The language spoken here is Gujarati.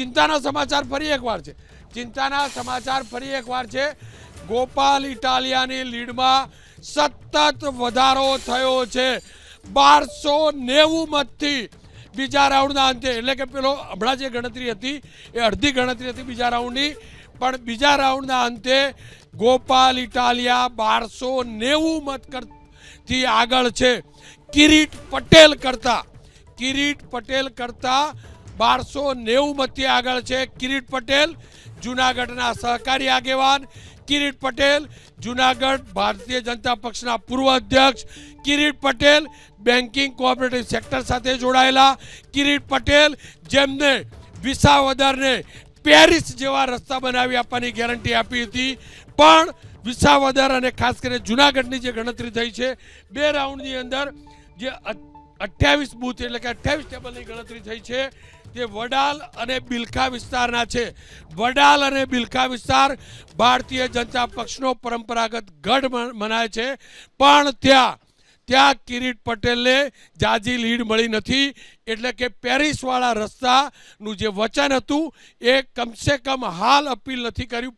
ચિંતાના સમાચાર ફરી એકવાર છે. ચિંતાના સમાચાર ફરી એકવાર છે. ગોપાલ ઇટાલિયાની લીડમાં સતત વધારો થયો છે. બારસો નેવું મતથી બીજા રાઉન્ડના અંતે, એટલે કે પેલો હમણાં જે ગણતરી હતી, એ અડધી ગણતરી હતી બીજા રાઉન્ડની. પણ બીજા રાઉન્ડના અંતે ગોપાલ ઇટાલિયા બારસો નેવું મત કરથી આગળ છે. કિરીટ પટેલ કરતા, કિરીટ પટેલ કરતા બારસો નેવું મતથી આગળ છે. કિરીટ પટેલ, જુનાગઢના સહકારી આગેવાન. કિરીટ પટેલ, જુનાગઢ ભારતીય જનતા પક્ષના પૂર્વ અધ્યક્ષ. Kirit Patel banking cooperative sector સાથે જોડાયેલા. કિરીટ પટેલ જેમને વિસાવદરને પેરિસ જેવા રસ્તા બનાવી આપવાની ગેરંટી આપી હતી. પણ વિસાવદર અને ખાસ કરીને જુનાગઢની જે ગણતરી થઈ છે, બે રાઉન્ડની અંદર જે અઠ્યાવીસ બૂથ એટલે કે અઠ્યાવીસ ટેબલની ગણતરી થઈ છે. તે વડાલ અને બિલખા વિસ્તારના છે. વડાલ અને બિલખા વિસ્તાર ભારતીય જનતા પક્ષનો પરંપરાગત ગઢ મનાય છે. પણ ત્યાં ત્યાં કિરીટ પટેલને જાજી લીડ મળી નથી. એટલે કે પેરિસવાળા રસ્તાનું જે વચન હતું, એ કમસે કમ હાલ અપીલ નથી કર્યું.